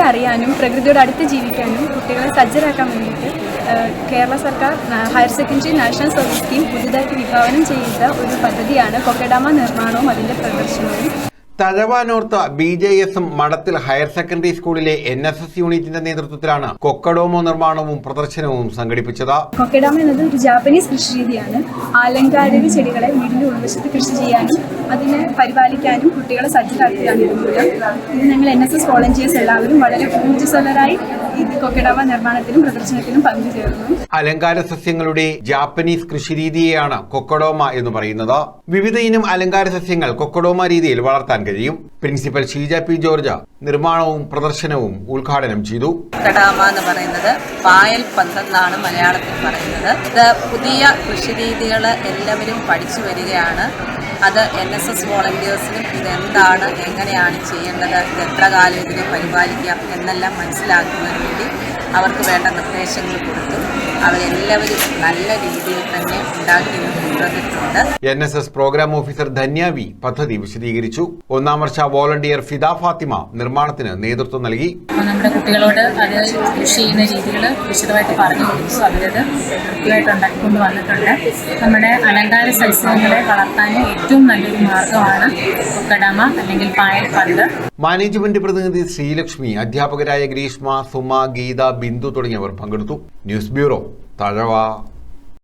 പ്രകൃതിയെ അറിയാനും പ്രകൃതിയോട് അടുത്ത് ജീവിക്കാനും കുട്ടികളെ സജ്ജരാക്കാൻ വേണ്ടിയിട്ട് കേരള സർക്കാർ higher secondary national service scheme പുതുതായിട്ട് വിഭാവനം ചെയ്ത ഒരു പദ്ധതിയാണ് കൊക്കഡാമ നിർമ്മാണവും അതിന്റെ പ്രദർശനവും. തഴവാനോർത്ത് ബി ജെ എസും മഠത്തിൽ ഹയർ സെക്കൻഡറി സ്കൂളിലെ എൻ എസ് എസ് യൂണിറ്റിന്റെ നേതൃത്വത്തിലാണ് കൊക്കഡോമോ നിർമ്മാണവും പ്രദർശനവും സംഘടിപ്പിച്ചത്. കൊക്കഡോമോ എന്നത് ഒരു ജാപ്പനീസ് കൃഷി രീതിയാണ്. ആലങ്കാരിക ചെടികളെ വീടിന്റെ ഉൾവശത്ത് കൃഷി ചെയ്യാനും അതിനെ പരിപാലിക്കാനും കുട്ടികളെ സജ്ജരാക്കുകയാണ് ഇതിലൂടെ ഇത് ഞങ്ങൾ എൻ എസ് എസ് വോളണ്ടിയേഴ്സ് എല്ലാവരും വളരെ ഊർജസ്വലരായി കൊക്കഡാമ നിർമ്മാണത്തിനും പ്രദർശനത്തിനും പങ്കുചേർന്നു അലങ്കാര സസ്യങ്ങളുടെ ജാപ്പനീസ് കൃഷി രീതിയെയാണ് കൊക്കഡോമ എന്ന് പറയുന്നത്. വിവിധ ഇനം അലങ്കാര സസ്യങ്ങൾ കൊക്കഡോമ രീതിയിൽ വളർത്താൻ കഴിയും. പ്രിൻസിപ്പൽ ഷീജ പി ജോർജ നിർമ്മാണവും പ്രദർശനവും ഉദ്ഘാടനം ചെയ്തു. കടാമ എന്ന് പറയുന്നത് പായൽ പന്തെന്നാണ് മലയാളത്തിൽ പറയുന്നത്. ഇത് പുതിയ കൃഷിരീതികൾ എല്ലാവരും പഠിച്ചു വരികയാണ്. അത് എൻ എസ് എസ് വോളണ്ടിയേഴ്സിനും ഇതെന്താണ് എങ്ങനെയാണ് ചെയ്യേണ്ടത് ഇത് എത്ര കാലം ഇതിനെ പരിപാലിക്കാം എന്നെല്ലാം മനസ്സിലാക്കുന്നതിന് വേണ്ടി അവർക്ക് വേണ്ട നിർദ്ദേശങ്ങൾ കൊടുത്തു. അവരെല്ലാവരും നല്ല രീതിയിൽ തന്നെ ഉണ്ടാക്കി കൊണ്ടുവന്നിട്ടുണ്ട്. N S S programme officer Dhanya V പദ്ധതി വിശദീകരിച്ചു. ഒന്നാം വർഷ വോളണ്ടിയർ ഫിദ ഫാത്തിമ നിർമ്മാണത്തിന് നേതൃത്വം നൽകി. നമ്മുടെ കുട്ടികളോട് അത് കൃഷി ചെയ്യുന്ന രീതികൾ വിശദമായിട്ട് പറഞ്ഞു കൊടുത്തു. അവരത് കൃത്യമായിട്ട് ഉണ്ടാക്കിക്കൊണ്ട് വന്നിട്ടുണ്ട് നമ്മുടെ അലങ്കാര സസ്യങ്ങളെ വളർത്താൻ ഏറ്റവും നല്ലൊരു മാർഗമാണ് കടമ അല്ലെങ്കിൽ പായൽ പന്ത്. മാനേജ്മെന്റ് പ്രതിനിധി ശ്രീലക്ഷ്മി അധ്യാപകരായ ഗ്രീഷ്മ സുമ ഗീത ബിന്ദു തുടങ്ങിയവർ പങ്കെടുത്തു. News bureau Thazhava.